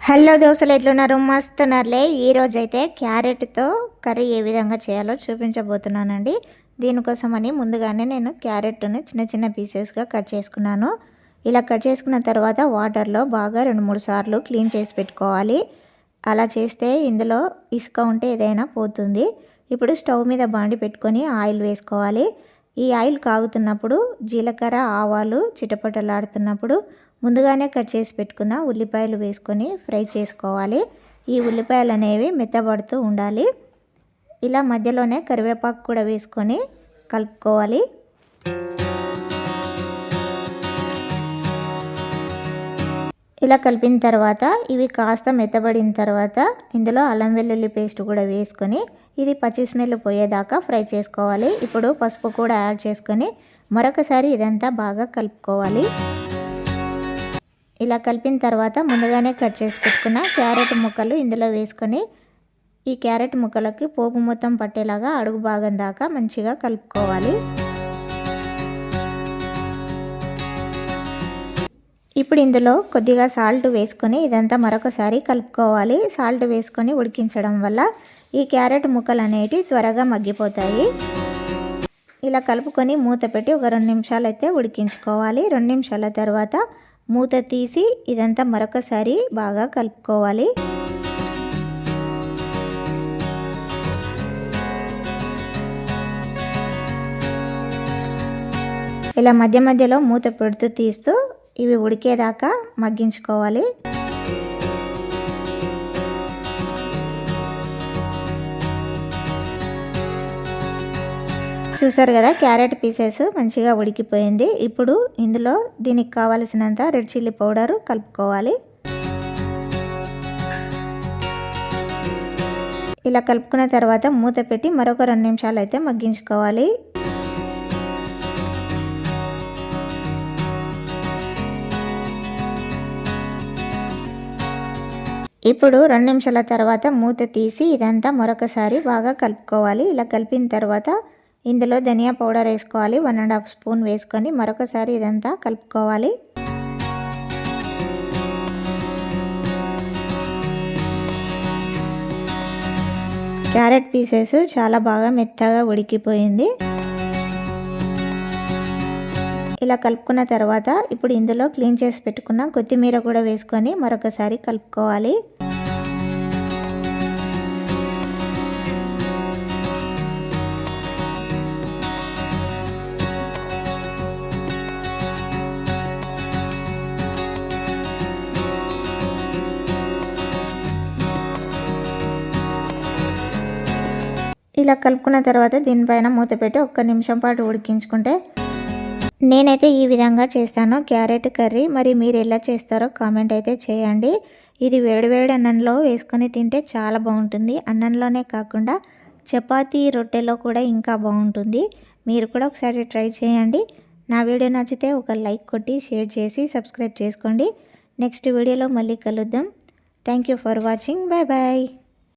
Hello దోశలు ఎట్లున్నారు? మస్తున్నారులే ఈరోజు అయితే క్యారెట్తో కర్రీ ఏ విధంగా చేయాలో చూపించబోతున్నానండి. దీనికోసమని ముందుగానే నేను క్యారెట్ను చిన్న చిన్న పీసెస్గా కట్ చేసుకున్నాను. ఇలా కట్ చేసుకున్న తర్వాత వాటర్లో బాగా రెండు మూడు సార్లు క్లీన్ చేసి పెట్టుకోవాలి. అలా చేస్తే ఇందులో ఇసుక ఉంటే ఏదైనా పోతుంది. ఇప్పుడు స్టవ్ మీద బాండి పెట్టుకొని ఆయిల్ వేసుకోవాలి. ఈ ఆయిల్ కాగుతున్నప్పుడు జీలకర్ర ఆవాలు చిటపటలాడుతున్నప్పుడు ముందుగానే కట్ చేసి పెట్టుకున్న ఉల్లిపాయలు వేసుకొని ఫ్రై చేసుకోవాలి. ఈ ఉల్లిపాయలు అనేవి మెత్తబడుతూ ఉండాలి. ఇలా మధ్యలోనే కరివేపాకు కూడా వేసుకొని కలుపుకోవాలి. ఇలా కలిపిన తర్వాత ఇవి కాస్త మెత్తబడిన తర్వాత ఇందులో అల్లం వెల్లుల్లి పేస్ట్ కూడా వేసుకొని ఇది పచ్చి స్మెల్ పోయేదాకా ఫ్రై చేసుకోవాలి. ఇప్పుడు పసుపు కూడా యాడ్ చేసుకొని మరొకసారి ఇదంతా బాగా కలుపుకోవాలి. ఇలా కలిపిన తర్వాత ముందుగానే కట్ చేసి పెట్టుకున్న క్యారెట్ ముక్కలు ఇందులో వేసుకొని ఈ క్యారెట్ ముక్కలకి పోపు మొత్తం పట్టేలాగా అడుగు భాగం దాకా మంచిగా కలుపుకోవాలి. ఇప్పుడు ఇందులో కొద్దిగా సాల్ట్ వేసుకొని ఇదంతా మరొకసారి కలుపుకోవాలి. సాల్ట్ వేసుకొని ఉడికించడం వల్ల ఈ క్యారెట్ ముక్కలు అనేటివి త్వరగా మగ్గిపోతాయి. ఇలా కలుపుకొని మూత పెట్టి ఒక రెండు నిమిషాలు అయితే ఉడికించుకోవాలి. రెండు నిమిషాల తర్వాత మూత తీసి ఇదంతా మరొకసారి బాగా కలుపుకోవాలి. ఇలా మధ్య మధ్యలో మూత పెడుతూ తీస్తూ ఇవి ఉడికేదాకా మగ్గించుకోవాలి. చూసారు కదా క్యారెట్ పీసెస్ మంచిగా ఉడికిపోయింది. ఇప్పుడు ఇందులో దీనికి కావలసినంత రెడ్ చిల్లీ పౌడర్ కలుపుకోవాలి. ఇలా కలుపుకున్న తర్వాత మూత పెట్టి మరొక రెండు నిమిషాలు అయితే మగ్గించుకోవాలి. ఇప్పుడు రెండు నిమిషాల తర్వాత మూత తీసి ఇదంతా మరొకసారి బాగా కలుపుకోవాలి. ఇలా కలిపిన తర్వాత ఇందులో ధనియా పౌడర్ వేసుకోవాలి. వన్ అండ్ హాఫ్ స్పూన్ వేసుకొని మరొకసారి ఇదంతా కలుపుకోవాలి. క్యారెట్ పీసెస్ చాలా బాగా మెత్తగా ఉడికిపోయింది. ఇలా కలుపుకున్న తర్వాత ఇప్పుడు ఇందులో క్లీన్ చేసి పెట్టుకున్న కొత్తిమీర కూడా వేసుకొని మరొకసారి కలుపుకోవాలి. ఇలా కలుపుకున్న తర్వాత దీనిపైన మూత పెట్టి ఒక్క నిమిషం పాటు ఉడికించుకుంటే నేనైతే ఈ విధంగా చేస్తాను. క్యారెట్ కర్రీ మరి మీరు ఎలా చేస్తారో కామెంట్ అయితే చేయండి. ఇది వేడివేడి అన్నంలో వేసుకొని తింటే చాలా బాగుంటుంది. అన్నంలోనే కాకుండా చపాతీ రొట్టెలో కూడా ఇంకా బాగుంటుంది. మీరు కూడా ఒకసారి ట్రై చేయండి. నా వీడియో నచ్చితే ఒక లైక్ కొట్టి షేర్ చేసి సబ్స్క్రైబ్ చేసుకోండి. నెక్స్ట్ వీడియోలో మళ్ళీ కలుద్దాం. Thank you for watching. Bye bye.